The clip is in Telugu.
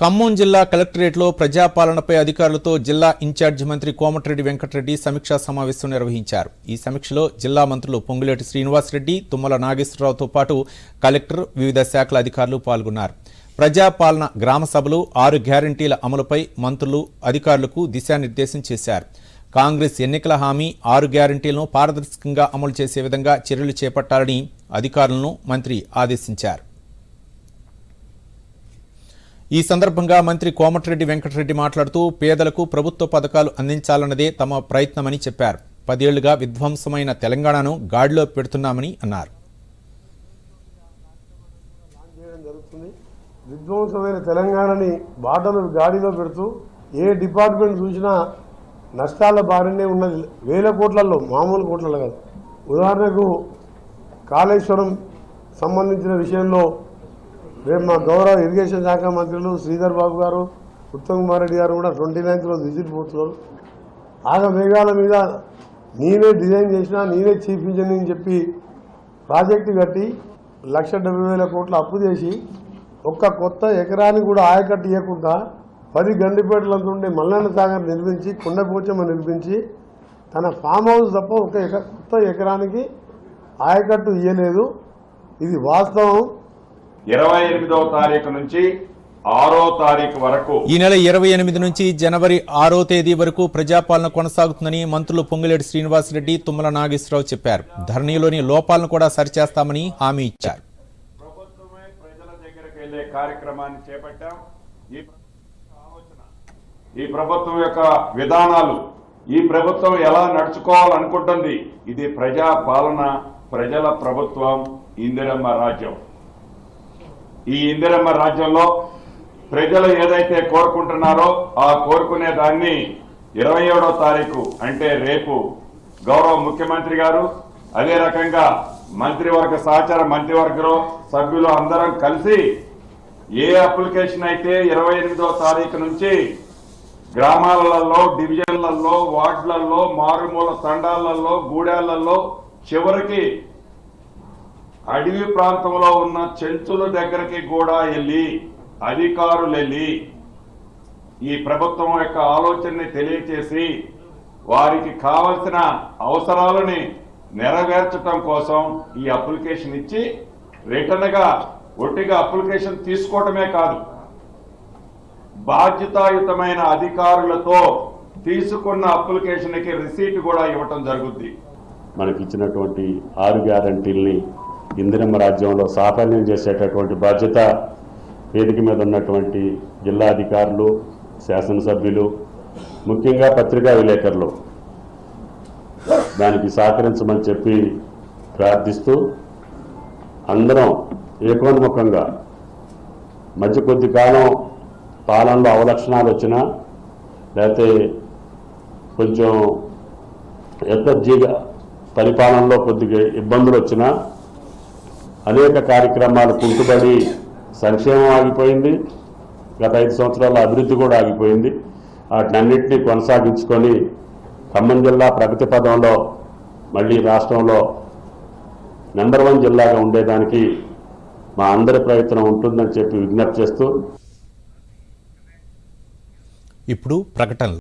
ఖమ్మం జిల్లా కలెక్టరేట్లో ప్రజాపాలనపై అధికారులతో జిల్లా ఇన్ఛార్జి మంత్రి కోమటిరెడ్డి వెంకటరెడ్డి సమీక్షా సమావేశం నిర్వహించారు. ఈ సమీక్షలో జిల్లా మంత్రులు పొంగులేటి శ్రీనివాసరెడ్డి తుమ్మల నాగేశ్వరరావుతో పాటు కలెక్టర్ వివిధ శాఖల అధికారులు పాల్గొన్నారు. ప్రజాపాలన గ్రామ సభలు ఆరు గ్యారంటీల అమలుపై మంత్రులు అధికారులకు దిశానిర్దేశం చేశారు. కాంగ్రెస్ ఎన్నికల హామీ ఆరు గ్యారంటీలను పారదర్శకంగా అమలు చేసే విధంగా చర్యలు చేపట్టాలని అధికారులను మంత్రి ఆదేశించారు. ఈ సందర్భంగా మంత్రి కోమటిరెడ్డి వెంకటరెడ్డి మాట్లాడుతూ పేదలకు ప్రభుత్వ పథకాలు అందించాలన్నదే తమ ప్రయత్నమని చెప్పారు. పదేళ్ళుగా విధ్వంసమైన తెలంగాణను గాడిలో పెడుతున్నామని అన్నారు. జరుగుతుంది. విధ్వంసమైన తెలంగాణని బాటలు గాడిలో పెడుతూ ఏ డిపార్ట్మెంట్ చూసినా నష్టాల బారినే ఉన్నది. వేల కోట్లలో మామూలు కోట్లలో కాదు. ఉదాహరణకు కాళేశ్వరం సంబంధించిన విషయంలో రేపు మా గౌరవ ఇరిగేషన్ శాఖ మంత్రులు శ్రీధర్ బాబు గారు ఉత్తమ్ కుమార్ రెడ్డి గారు కూడా ట్వంటీ నైన్త్ రోజు విజిట్ పోతున్నారు. ఆగ మేఘాల మీద నేనే డిజైన్ చేసినా నేనే చీఫ్ ఇంజనీర్ అని చెప్పి ప్రాజెక్టు కట్టి లక్ష డెబ్బై వేల కోట్ల అప్పు చేసి ఒక్క కొత్త ఎకరానికి కూడా ఆయకట్టు ఇవ్వకుండా పది గండిపేటలంత ఉండే మల్లన్న సాగర్ నిర్మించి కొండపోచమ్మ నిర్మించి తన ఫామ్ హౌస్ తప్ప ఒక కొత్త ఎకరానికి ఆయకట్టు ఇవ్వలేదు ఇది వాస్తవం. ఇరవై ఎనిమిదవ తారీఖు నుంచి ఆరో తారీఖు వరకు ఈ నెల ఇరవై ఎనిమిది నుంచి జనవరి ఆరో తేదీ వరకు ప్రజాపాలన కొనసాగుతుందని మంత్రులు పొంగులేటి శ్రీనివాసరెడ్డి తుమ్మల నాగేశ్వరరావు చెప్పారు. ధరణిలోని లోపాలను కూడా సరిచేస్తామని హామీ ఇచ్చారు. ప్రభుత్వమే ప్రజల దగ్గరికి వెళ్ళే కార్యక్రమాన్ని చేపట్టాం. ఈ ఆలోచన ఈ ప్రభుత్వం యొక్క విధానాలు ఈ ప్రభుత్వం ఎలా నడుచుకోవాలనుకుంటుంది ఇది ప్రజా పాలన ప్రజల ప్రభుత్వం ఇందిరమ్మ రాజ్యం. ఈ ఇందిరమ్మ రాజ్యంలో ప్రజలు ఏదైతే కోరుకుంటున్నారో ఆ కోరుకునే దాన్ని ఇరవై ఏడో తారీఖు అంటే రేపు గౌరవ ముఖ్యమంత్రి గారు అదే రకంగా మంత్రివర్గ సహచార మంత్రివర్గంలో సభ్యులు అందరం కలిసి ఏ అప్లికేషన్ అయితే ఇరవై ఎనిమిదో తారీఖు నుంచి గ్రామాలలో డివిజన్లలో వార్డులలో మారుమూల తండాలలో గూడాలలో చివరికి అడవి ప్రాంతంలో ఉన్న చెంచుల దగ్గరికి కూడా వెళ్ళి అధికారులు వెళ్ళి ఈ ప్రభుత్వం యొక్క ఆలోచనని తెలియచేసి వారికి కావలసిన అవసరాలని నెరవేర్చడం కోసం ఈ అప్లికేషన్ ఇచ్చి రిటర్న్గా ఒట్టిగా అప్లికేషన్ తీసుకోవటమే కాదు బాధ్యతాయుతమైన అధికారులతో తీసుకున్న అప్లికేషన్కి రిసీట్ కూడా ఇవ్వటం జరుగుద్ది. మనకి ఇచ్చినటువంటి ఆరు గ్యారంటీల్ని ఇందిరమ్మ రాజ్యంలో సాఫల్యం చేసేటటువంటి బాధ్యత వేదిక మీద ఉన్నటువంటి జిల్లా అధికారులు శాసనసభ్యులు ముఖ్యంగా పత్రికా విలేకరులు. దానికి సహకరించమని చెప్పి ప్రార్థిస్తూ అందరం ఏకోన్ముఖంగా మధ్య కొద్ది కాలం పాలనలో అవలక్షణాలు వచ్చినా లేకపోతే కొంచెం ఎత్తర్జీగా పరిపాలనలో కొద్దిగా ఇబ్బందులు వచ్చినా అనేక కార్యక్రమాలు కుంటుబడి సంక్షేమం ఆగిపోయింది. గత ఐదు సంవత్సరాల అభివృద్ధి కూడా ఆగిపోయింది. వాటినన్నింటినీ కొనసాగించుకొని ఖమ్మం జిల్లా ప్రగతి పదంలో మళ్ళీ రాష్ట్రంలో నెంబర్ వన్ జిల్లాగా ఉండేదానికి మా అందరి ప్రయత్నం ఉంటుందని చెప్పి విజ్ఞప్తి చేస్తూ ఇప్పుడు ప్రకటనలు.